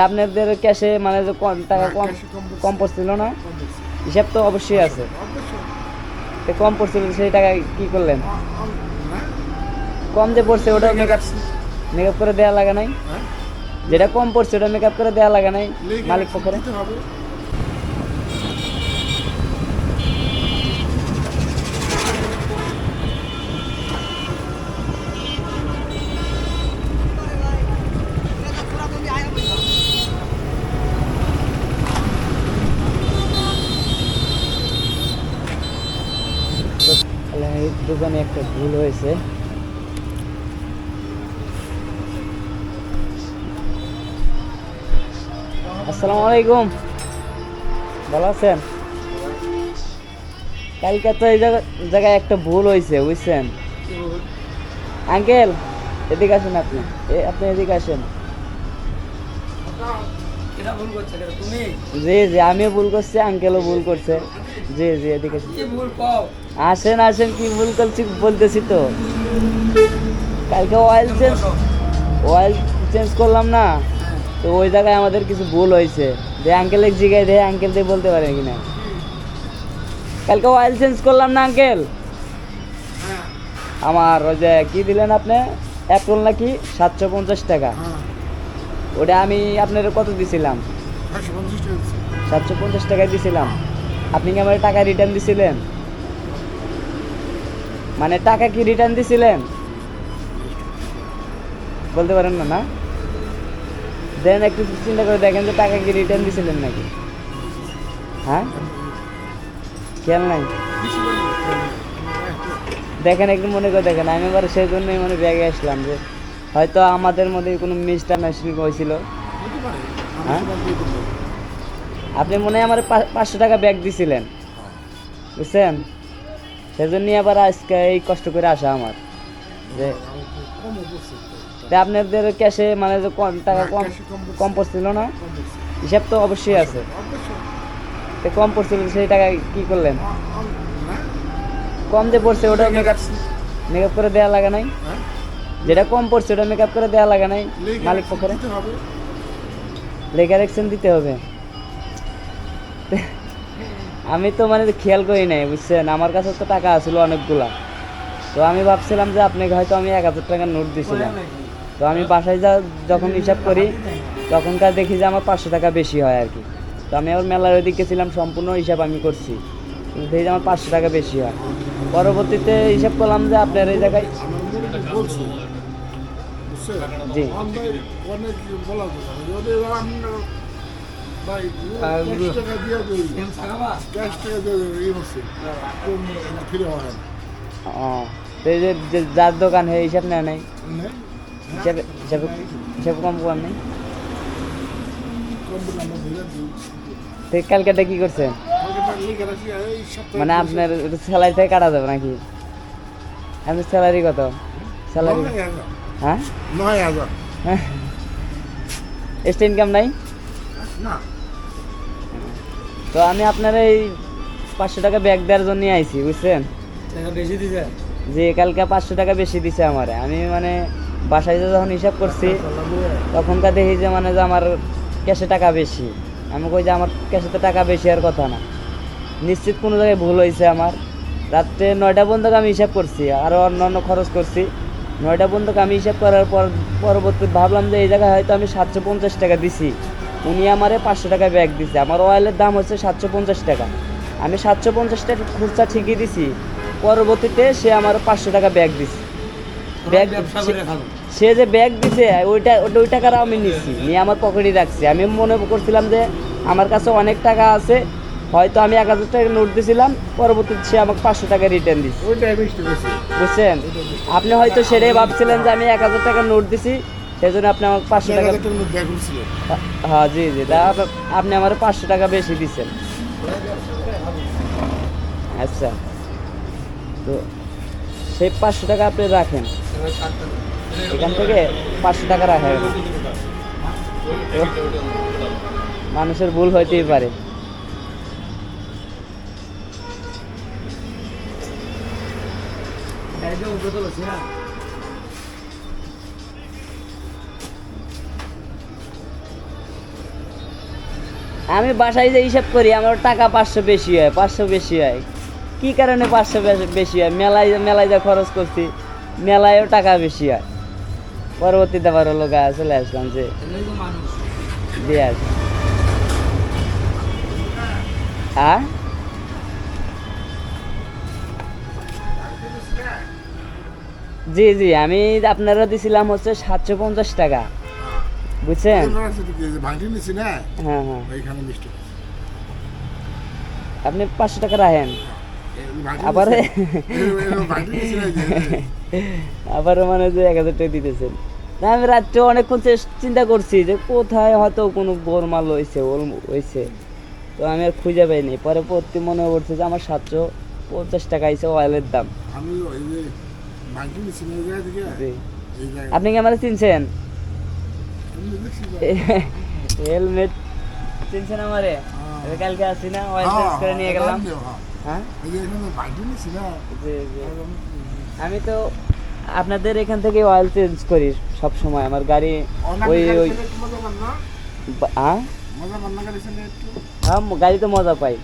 আপনাদের ক্যাশে মানে যে কম টাকা কম কম পড়ছে। পড়ছিল না হিসাব তো অবশ্যই আছে। তো কম পড়ছিল সেই টাকা কি করলেন না? কম যে পড়ছে ওটা মেকআপ মেকআপ করে দেওয়া লাগে নাই হ্যাঁ? যেটা কম পড়ছে ওটা মেকআপ করে দেওয়া লাগে নাই মালিক রাখছি, পক্ষরে দিতে হবে। তো তাহলে এই দোকানে একটা ভুল হয়েছে। আসসালামু আলাইকুম। ভালো আছেন? কালকে তো এই জায়গা- জায়গায় একটা ভুল হয়েছে, বুঝছেন? আঙ্কেল, এদিকে আসেন আপনি। আপনি এদিকে আসেন। জি জি আমিও ভুল করছি আঙ্কেলও ভুল করছে। জি জি এদিকে আসেন। আসেন কি ভুল করছি বলতেছি তো। কালকে অয়েল চেঞ্জ অয়েল চেঞ্জ করলাম না তো ওই জায়গায় আমাদের কিছু ভুল হয়েছে। যে আঙ্কেল এক জায়গায় দেয় আঙ্কেল দিয়ে বলতে পারে কিনা। কালকে অয়েল চেঞ্জ করলাম না আঙ্কেল হ্যাঁ, আমার ওই যে কি দিলেন আপনি? অ্যাপ্রল নাকি সাতশো পঞ্চাশ টাকা। হ্যাঁ। ওটা আমি আপনার কত দিছিলাম। সাতশো পঞ্চাশ টাকায় দিছিলাম। আপনি কি আমার টাকা রিটার্ন দিছিলেন? মানে টাকা কি রিটার্ন দিছিলেন? বলতে পারেন না না? দেন একটু চিন্তা করে দেখেন যে টাকা কি রিটার্ন দিছিলেন নাকি। হ্যাঁ? খেয়াল নাই? দেখেন একটু মনে করে দেখেন আমি এবার সেই জন্যই মানে ব্যাগে আসলাম যে হয়তো আমাদের মধ্যে কোনো মিসআন্ডারস্ট্যান্ডিং হয়েছিল হতে পারে। হ্যাঁ? আপনি মনে হয় আমার পাঁচশো টাকা ব্যাগ দিছিলেন বুঝছেন সেজন্যই আবার আজকে এই কষ্ট করে আসা আমার যে আপনাদের ক্যাশে মানে যে কম টাকা হ্যাঁ, কম কম পড়ছে। পড়ছিল না হিসাব তো অবশ্যই আছে। তো কম পড়ছিল সেই টাকা কি করলেন না? কম যে পড়ছে ওটা মেকআপ। মেকআপ করে দেওয়া লাগে নাই হ্যাঁ? যেটা কম পড়ছে ওটা মেকআপ করে দেওয়া লাগে নাই মালিক হবে। লেগার অ্যাকশন দিতে হবে। আমি তো মানে খেয়াল করি নাই বুঝছেন? আমার কাছে তো টাকা আসলো অনেকগুলা। তো আমি ভাবছিলাম যে আপনাকে হয়তো আমি এক হাজার টাকার নোট দিছিলাম। তো আমি বাসায় যা যখন হিসাব করি তখনকার দেখি যে আমার পাঁচশো টাকা বেশি হয় আর কি। তো আমি আবার মেলার ওইদিকে ছিলাম সম্পূর্ণ হিসাব আমি করছি। কিন্তু দেখি যে আমার পাঁচশো টাকা বেশি হয়। পরবর্তীতে হিসাব করলাম যে আপনার এই জায়গায় জি। হয় যার দোকান হয় হিসাব নেয় নাই? হিসাবে হিসাবে হিসাব কম নেই? কম ভুলে কালকেটা কি করছেন মানে আপনার স্যালারি থেকে কাটা যাবে নাকি? আপনার স্যালারি কত? স্যালারি। হ্যাঁ? নয় হাজার। এক্সট্রা ইনকাম নাই? না, তো আমি আপনার এই পাঁচশো টাকা ব্যাগ দেওয়ার জন্য আইছি বুঝছেন? বেশি দিছে? যে কালকে পাঁচশো টাকা বেশি দিছে আমার। আমি মানে বাসায় যে যখন হিসাব করছি তখনকার দেখি যে মানে যে আমার ক্যাশে টাকা বেশি। আমি কই যে আমার ক্যাশে তো টাকা বেশি আর কথা না। নিশ্চিত কোনো জায়গায় ভুল হয়েছে আমার। রাত্রে নয়টা পর্যন্ত আমি হিসাব করছি আরও অন্য অন্য খরচ করছি। নয়টা পর্যন্ত আমি হিসাব করার পর পরবর্তী ভাবলাম যে এই জায়গায় হয়তো আমি সাতশো পঞ্চাশ টাকা দিছি। উনি আমারে পাঁচশো টাকা ব্যাগ দিছে। আমার অয়েলের দাম হচ্ছে সাতশো পঞ্চাশ টাকা। আমি সাতশো পঞ্চাশ টাকা খুচরা ঠিকই দিছি। পরবর্তীতে সে আমার পাঁচশো টাকা ব্যাগ দিছে। ব্যাগ সে যে ব্যাগ দিছে ওইটা ওটা ওই টাকাটা আমি নিচ্ছি নিয়ে আমার পকেটে রাখছি। আমি মনে করছিলাম যে আমার কাছে অনেক টাকা আছে হয়তো আমি এক হাজার টাকা নোট দিয়েছিলাম পরবর্তীতে সে আমাকে পাঁচশো টাকা রিটার্ন দিচ্ছে। বুঝছেন? আপনি হয়তো সেটাই ভাবছিলেন যে আমি এক হাজার টাকা নোট দিছি সেই জন্য আপনি আমাকে পাঁচশো টাকা উঠছিল। হ্যাঁ জি জি তা আপনি আমার পাঁচশো টাকা বেশি দিচ্ছেন আচ্ছা। তো সেই পাঁচশো টাকা আপনি রাখেন। এখান থেকে পাঁচশো টাকা রাখা মানুষের ভুল হইতেই পারে। আমি বাসায় যে হিসাব করি, আমার টাকা পাঁচশো বেশি হয়, পাঁচশো বেশি হয়। কি কারণে পাঁচশো বেশি হয়? মেলায় মেলায় যা খরচ করছি, মেলায়ও টাকা বেশি হয়। পরবর্তীতে আবার গা চলে আসলাম যে দিয়ে আস হ্যাঁ জি জি আমি আপনারা দিছিলাম হচ্ছে সাতশো পঞ্চাশ টাকা। বুঝছেন? ভাঙটি নিছি না? হ্যাঁ হ্যাঁ। মিষ্টি আপনি পাঁচশো টাকা রাখেন। আবার আবার মানে যে এক হাজার টাকা দিতেছেন। না আমি রাত্রে অনেকক্ষণ চিন্তা করছি যে কোথায় হয়তো কোনো গোরমাল হয়েছে ওল হয়েছে তো আমি আর খুঁজে পাইনি। পরে পরবর্তী মনে পড়ছে যে আমার সাতশো পঞ্চাশ টাকা আইছে অয়েলের দাম। আমি আপনি কি আমার চিনছেন? তো। হেলমেট চিনছেন আমারে? হ্যাঁ। কালকে আসি না অয়েল হ্যাঁ, চেঞ্জ করে নিয়ে গেলাম। হ্যাঁ, হ্যাঁ। আমি তো আপনাদের এখান থেকে অয়েল চেঞ্জ করি সব সময়। আমার গাড়ি ওই ওই হ্যাঁ? গাড়ি গাড়িতে মজা পাই।